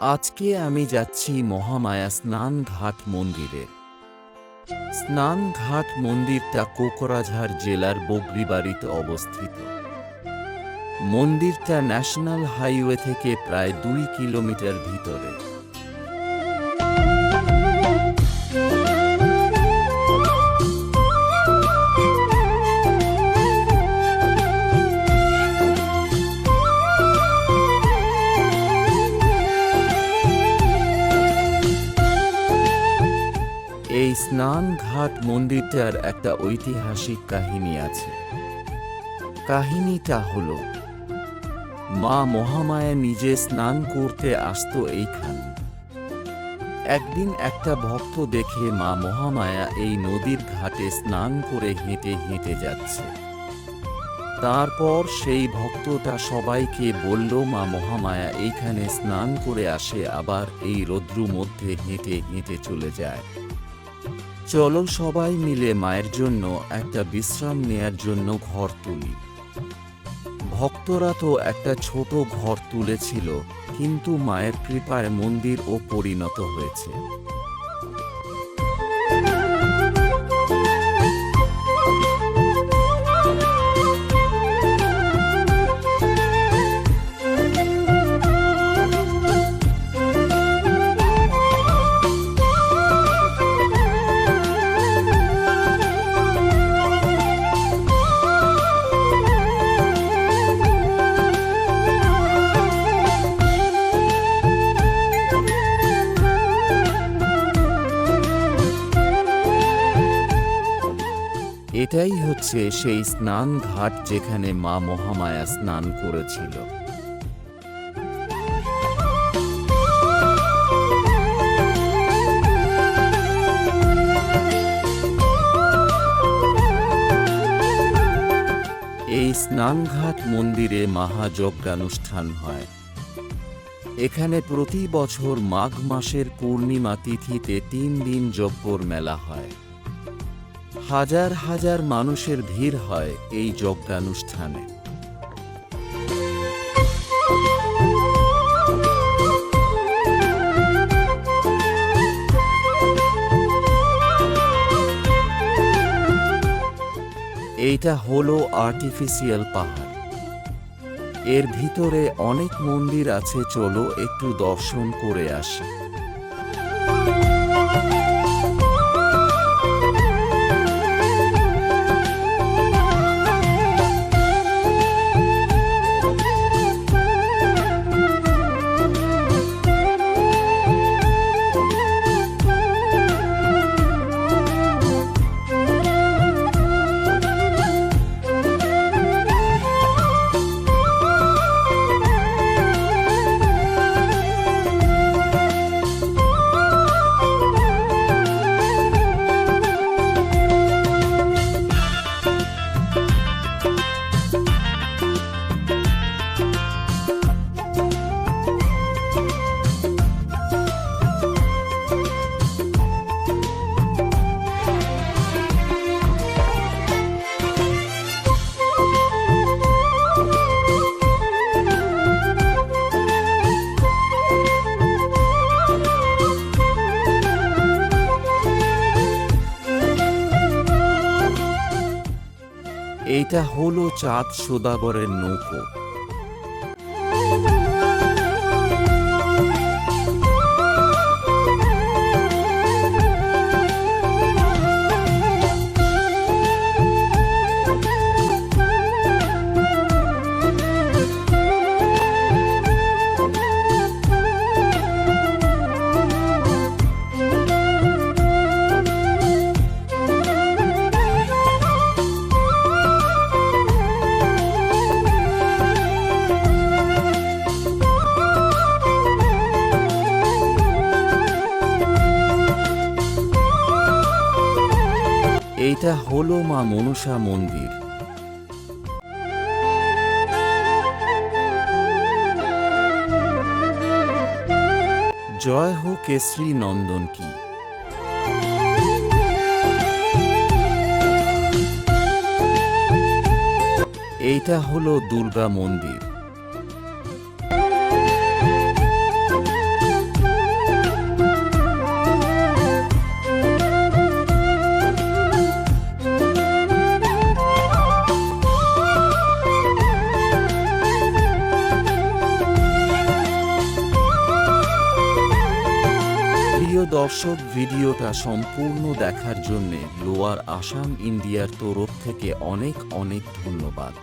আজকে আমি যাচ্ছি মহামায়া স্নান ঘাট মন্দিরে। স্নান ঘাট মন্দিরটা কোকরাঝাড় জেলার বগরিবাড়িতে অবস্থিত। মন্দিরটা ন্যাশনাল হাইওয়ে থেকে প্রায় দুই কিলোমিটার ভিতরে। এই স্নান ঘাট মন্দিরটার একটা ঐতিহাসিক কাহিনী আছে। কাহিনীটা হলো, মা মহামায়া নিজে স্নান করতে আসতো এইখানে। একদিন একটা ভক্ত দেখে মা মহামায়া এই নদীর ঘাটে স্নান করে হেঁটে হেঁটে যাচ্ছে। তারপর সেই ভক্তটা সবাইকে বলল, মা মহামায়া, এইখানে স্নান করে আসে, আবার এই রৌদ্রু মধ্যে হেঁটে হেঁটে চলে যায়। চলো সবাই মিলে মায়ের জন্য একটা বিশ্রাম নেয়ার জন্য ঘর তুলি। ভক্তরা তো একটা ছোট ঘর তুলেছিল, কিন্তু মায়ের কৃপায় মন্দির ও পরিণত হয়েছে। এটাই হচ্ছে সেই স্নান ঘাট যেখানে মা মহামায়া স্নান করেছিল। এই স্নানঘাট মন্দিরে মহাযজ্ঞানুষ্ঠান হয়। এখানে প্রতি বছর মাঘ মাসের পূর্ণিমা তিথিতে তিন দিন যজ্ঞর মেলা হয়। হাজার হাজার মানুষের ভিড় হয় এই যজ্ঞানুষ্ঠানে এইটা হলো আর্টিফিশিয়াল পাহাড়। এর ভিতরে অনেক মন্দির আছে, চলো একটু দর্শন করে আসি। এইটা হলো চাঁদ সদাগরের নৌকো। এইটা হলো মা মনসা মন্দির। জয় হো কেশরী নন্দন কি। এইটা হলো দুর্গা মন্দির। দর্শক ভিডিওটা সম্পূর্ণ দেখার জন্যে লোয়ার আসাম ইন্ডিয়ার তরফ থেকে অনেক অনেক ধন্যবাদ।